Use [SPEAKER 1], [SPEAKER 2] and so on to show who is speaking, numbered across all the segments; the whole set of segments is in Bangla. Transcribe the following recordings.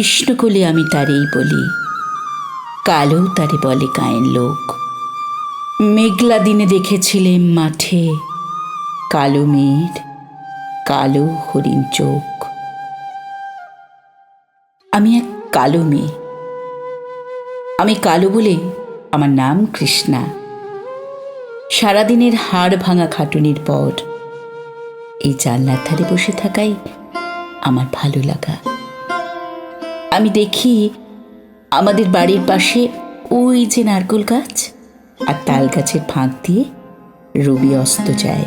[SPEAKER 1] কৃষ্ণকোলে আমি তারেই বলি কালো তারে বলে গায়ের লোক। মেঘলা দিনে দেখেছিলেন মাঠে, কালো মেঘ, কালো হরিণ চোখ। আমি এক কালো মেয়ে। আমি কালো বলে আমার নাম কৃষ্ণা। সারাদিনের হাড় ভাঙা খাটুনির পর এই জানলার ধারে বসে থাকাই আমার ভালো লাগা। আমি দেখি আমাদের বাড়ির পাশে ওই যে নারকেল গাছ আর তাল গাছের ফাঁক দিয়ে রবি অস্ত যায়।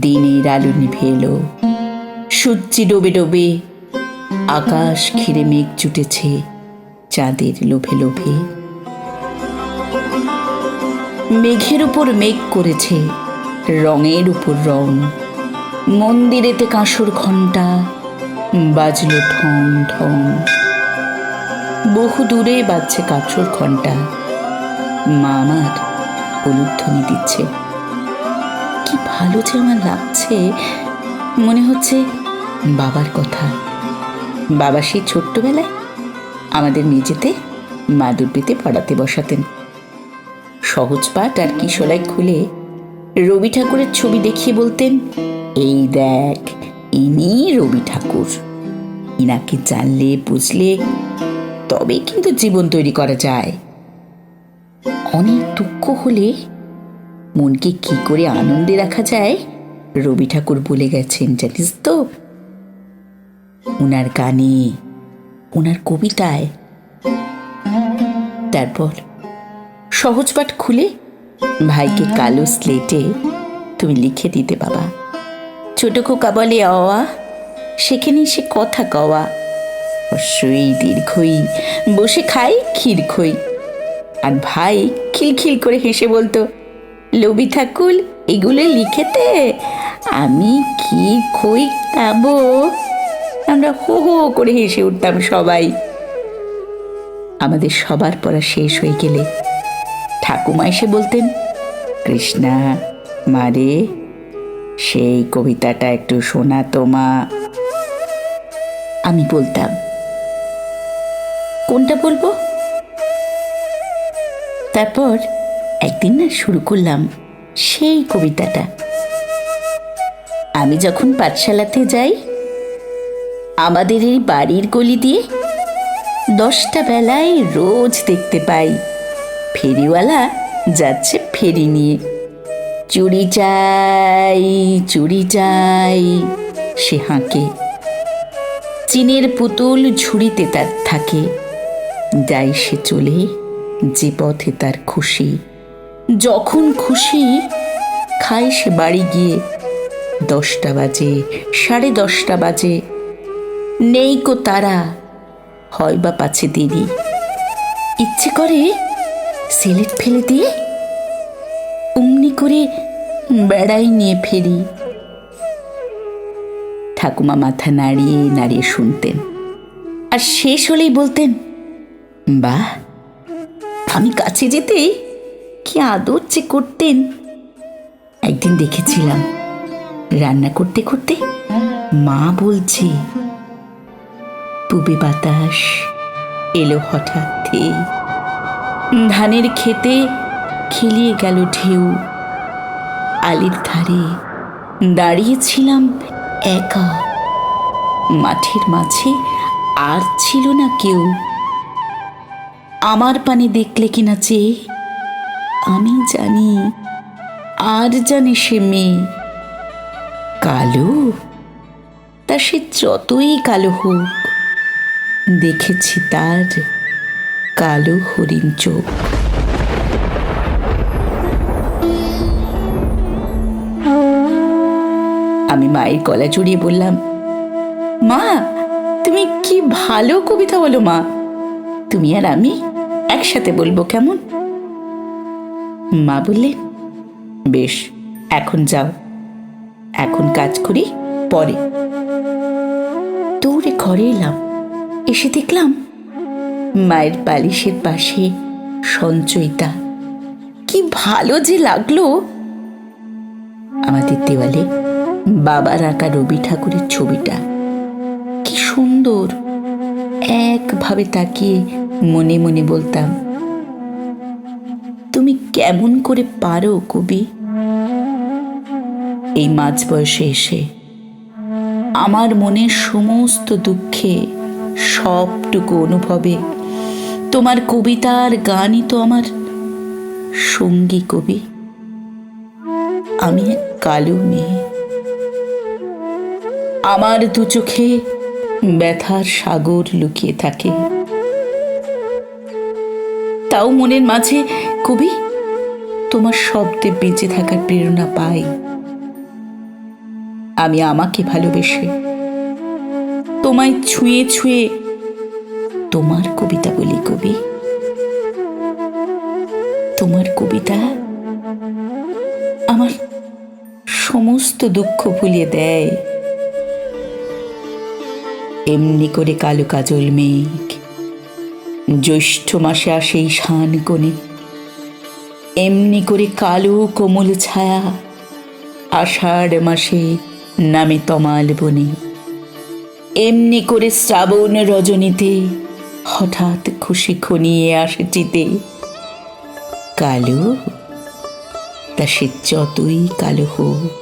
[SPEAKER 1] দিনের আলো নিভে এলো, সূর্যি ডোবে ডোবে, আকাশ ঘিরে মেঘ জুটেছে চাঁদের লোভে লোভে। মেঘের উপর মেঘ করেছে, রঙের উপর রং, মন্দিরেতে কাঁসর ঘণ্টা বাজলো ঠং ঠং বহু দূরে বাজছে কাঁচর ঘণ্টা। মা আমার উলুধ্বনি দিচ্ছে। কি ভালো যে আমার লাগছে। মনে হচ্ছে বাবার কথা। বাবা সেই ছোট্টবেলায় আমাদের মেঝেতে মাদুর পেতে পড়াতে বসাতেন। সহজ পাঠ আর কিশোলাই খুলে রবি ঠাকুরের ছবি দেখিয়ে বলতেন, এই দেখ ইনি রবি ঠাকুর। ইনাকে জানলে, বুঝলে তবে কিন্তু জীবন তৈরি করা যায়। অনেক দুঃখ হলে মনকে কি করে আনন্দে রাখা যায়, রবি ঠাকুর বলে গেছেন, জানিস তো? ওনার গানে ওনার কবিতায়। তারপর সহজ পাঠ খুলে ভাইকে কালো স্লেটে তুমি লিখে দিতে বাবা। ছোট খোকা বলে অওয়া, সেখানেই সে কথা কওয়া। অশ্বই দীর্ঘই, বসে খাই ক্ষীর খই। আর ভাই খিলখিল করে হেসে বলতো লবি ঠাকুর, এগুলো লিখেতে আমি কি খই খাব? আমরা হো হো করে হেসে উঠতাম সবাই। আমাদের সবার পড়া শেষ হয়ে গেলে ঠাকুমা এসে বলতেন, কৃষ্ণা মারে সেই কবিতাটা একটু শোনা তোমা আমি বলতাম, কোনটা বলব? তারপর একদিন না শুরু করলাম সেই কবিতাটা। আমি যখন পাঠশালাতে যাই, আমাদের এই বাড়ির গলি দিয়ে দশটা বেলায় রোজ দেখতে পাই, ফেরিওয়ালা যাচ্ছে ফেরি নিয়ে। চুরি চাই চুরি চাই, সে হাঁকে। চিনের পুতুল ঝুড়িতে তার থাকে। যাই সে চলে, যে পথে তার খুশি। যখন খুশি, খায় সে বাড়ি গিয়ে। দশটা বাজে, সাড়ে দশটা বাজে। নেই কো তারা, হয় বা পাছে দেরি। ইচ্ছে করে, সেলেট ফেলে দিয়ে অমনি করে বেড়াই নিয়ে ফেরি। ঠাকুমা মাথা নাড়িয়ে নাড়িয়ে শুনতেন। আর শেষ হলেই বলতেন, বাহ, আমি কাছে যেতেই কি আদর যে করতেন। একদিন দেখেছিলাম, রান্না করতে করতে মা বলছে পুবে বাতাস এলো হঠাৎ ধানের খেতে খেলিয়ে গেল ঢেউ। আলির ধারে দাঁড়িয়েছিলাম একা। মাঠের মাঝে আর ছিল না কেউ। আমার পানে দেখলে কিনা চেয়ে আমি জানি আর জানে সে মেয়ে। কালো? তা সে যতই কালো হোক, দেখেছি তার কালো হরিণ চোখ। আমি মায়ের গলা জড়িয়ে বললাম, মা, তুমি কি ভালো কবিতা বলো মা। তুমি আর আমি একসাথে বলব কেমন? মা বললেন, বেশ, এখন যাও। এখন কাজ করি, পরে। দৌড়ে ঘরে এলাম। এসে দেখলাম মায়ের বালিশের পাশে সঞ্চয়িতা। কি ভালো যে লাগল আমাদের দেওয়ালে বাবার আঁকা রবি ঠাকুরের ছবিটা। কি সুন্দর। একভাবে তাকিয়ে মনে মনে বলতাম, তুমি কেমন করে পারো কবি? এই মাঝ বয়সে এসে আমার মনের সমস্ত দুঃখে সবটুকু অনুভবে তোমার কবিতার গানই তো আমার সঙ্গী কবি। আমি এক কালো মেয়ে। আমার দু চোখে ব্যথার সাগর লুকিয়ে থাকে। তাও মনের মাঝে কবি, তোমার শব্দে বেঁচে থাকার প্রেরণা পাই। আমি আমাকে ভালোবেসে তোমায় ছুঁয়ে ছুঁয়ে তোমার কবিতা বলি দুঃখ ভুলিয়ে দেয়। এমনি করে কালো কাজল মেঘ। জ্যৈষ্ঠ মাসে আসে শান কোণে। এমনি করে কালো কোমল ছায়া আষাঢ় মাসে নামে তমাল বনে। এমনি করে শ্রাবণ রজনীতে হঠাৎ খুশি খনিয়ে আসে চিতে। কালো? তা সে যতই কালো হোক